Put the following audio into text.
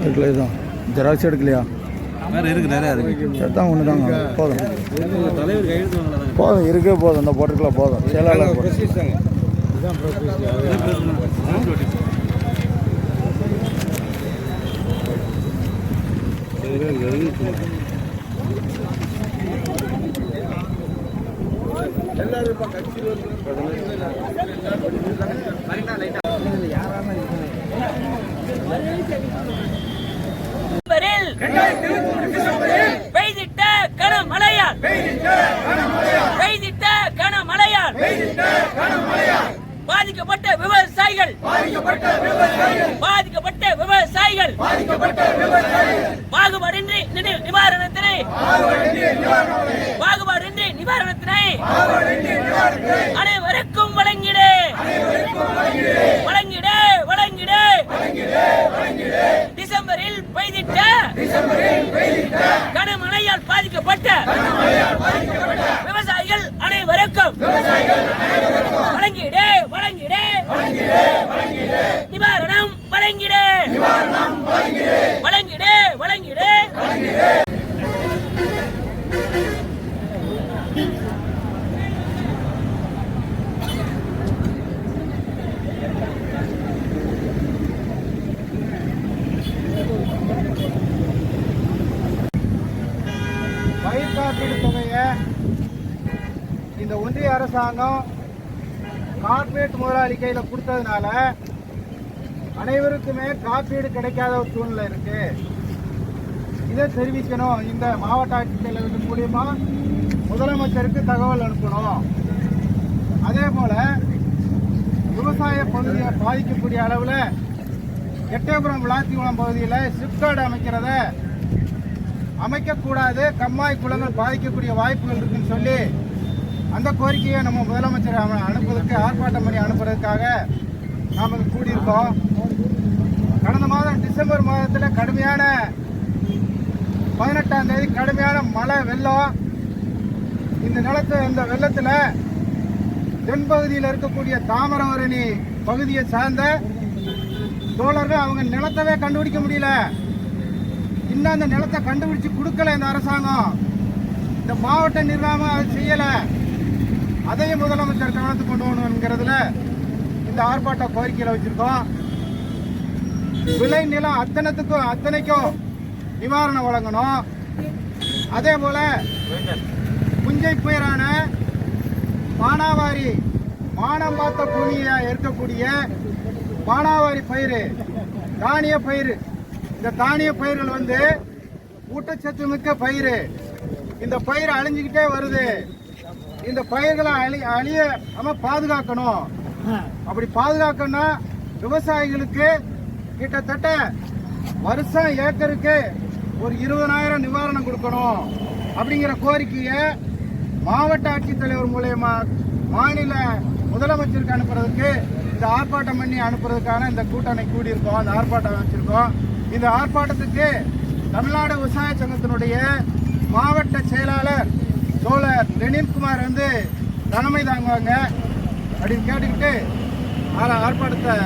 இருக்குல்ல இதுதான் ஜெராக்ஸ் எடுக்கலையா? வேறு இருக்குது நிறையா இருக்குது எடுத்தால் ஒன்று தாங்க போதும் தலைவர் கையெழுத்து வாங்கலாம் போதும் இருக்கே போதும். இந்த போட்டுக்கலாம் போதும். செயலாளர் போட்டு. பெய்திட்ட கனமழையால் பெய்திட்ட கனமழையால் பாதிக்கப்பட்ட விவசாயிகள் பாதிக்கப்பட்ட விவசாயிகள் பாகுபாடின்றி நிதி- நிவாரணத்தினை பாகுபாடின்றி நிவாரணத்தினை அனைவருக்கும் வழங்கிடு வழங்கிடு வழங்கிடு டிசம்பரில் பெய்திட்ட கனமழையால் பாதிக்கப்பட்ட விவசாயிகள் அனைவருக்கும் வழங்கிடு வழங்கிடு நிவாரணம் வழங்கிடு வழங்கிடு வழங்கிடு காப்பீடு தொகையை இந்த ஒன்றிய அரசாங்கம் கார்ப்பரேட் முதலாளி கையில் கொடுத்ததுனால அனைவருக்குமே காப்பீடு கிடைக்காத ஒரு சூழ்நிலை இருக்கு. இதை தெரிவிக்கணும். இந்த மாவட்ட ஆட்சித்தலைவர் மூலியமா முதலமைச்சருக்கு தகவல் அனுப்பணும். அதே போல விவசாய பகுதியை பாதிக்கக்கூடிய அளவுல எட்டயபுரம் விளாத்திகுளம் பகுதியில் சிப்கார்டு அமைக்கிறத அமைக்கக்கூடாது கம்மாய் குளங்கள் பாதிக்கக்கூடிய வாய்ப்புகள் இருக்குன்னு சொல்லி அந்த கோரிக்கையை நம்ம முதலமைச்சர் அனுப்புவதற்கு ஆர்ப்பாட்டம் பண்ணி அனுப்புறதுக்காக நாம் கூடியிருக்கோம். கடந்த மாதம் டிசம்பர் மாதத்தில் கடுமையான பதினெட்டாம் தேதி கடுமையான மழை வெள்ளம். இந்த நிலத்தை இந்த வெள்ளத்தில் தென்பகுதியில் இருக்கக்கூடிய தாமரவரணி பகுதியை சார்ந்த தோழர்கள் அவங்க நிலத்தவே கண்டுபிடிக்க முடியல. இன்னும் அந்த நிலத்தை கண்டுபிடிச்சு கொடுக்கல இந்த அரசாங்கம். இந்த மாவட்ட நிர்வாகம் அதை செய்யலை. அதையும் முதலமைச்சர் கவனத்துக்கு கொண்டு வரணுங்கிறதுல இந்த ஆர்ப்பாட்ட கோரிக்கையில் வச்சிருக்கோம். விளை நிலம் அத்தனத்துக்கும் அத்தனைக்கும் நிவாரணம் வழங்கணும். அதே போல புஞ்சை புயலான மானாவாரி மானம் பார்த்த பூமியாக இருக்கக்கூடிய மானாவாரி பயிர் தானிய பயிர் இந்த தானிய பயிர்கள் வந்து ஊட்டச்சத்து மிக்க பயிர் இந்த பயிர் அழிஞ்சுக்கிட்டே வருது. இந்த பயிர்களை அழி அழிய நம்ம பாதுகாக்கணும். அப்படி பாதுகாக்கணும்னா விவசாயிகளுக்கு கிட்டத்தட்ட வருஷம் ஏக்கருக்கு ஒரு இருபதனாயிரம் நிவாரணம் கொடுக்கணும். அப்படிங்கிற கோரிக்கையை மாவட்ட ஆட்சித்தலைவர் மூலயமா மாநில முதலமைச்சருக்கு அனுப்புறதுக்கு இந்த ஆர்ப்பாட்டம் பண்ணி அனுப்புறதுக்கான இந்த கூட்டணி கூடியிருக்கோம். அந்த ஆர்ப்பாட்டம் வச்சிருக்கோம் இந்த ஆர்ப்பாட்டத்துக்கு தமிழ்நாடு விவசாய சங்கத்தினுடைய மாவட்ட செயலாளர் தோழர் லெனின்குமார் வந்து தலைமை தாங்குவாங்க அப்படின்னு கேட்டுக்கிட்டு ஆர்ப்பாட்டத்தை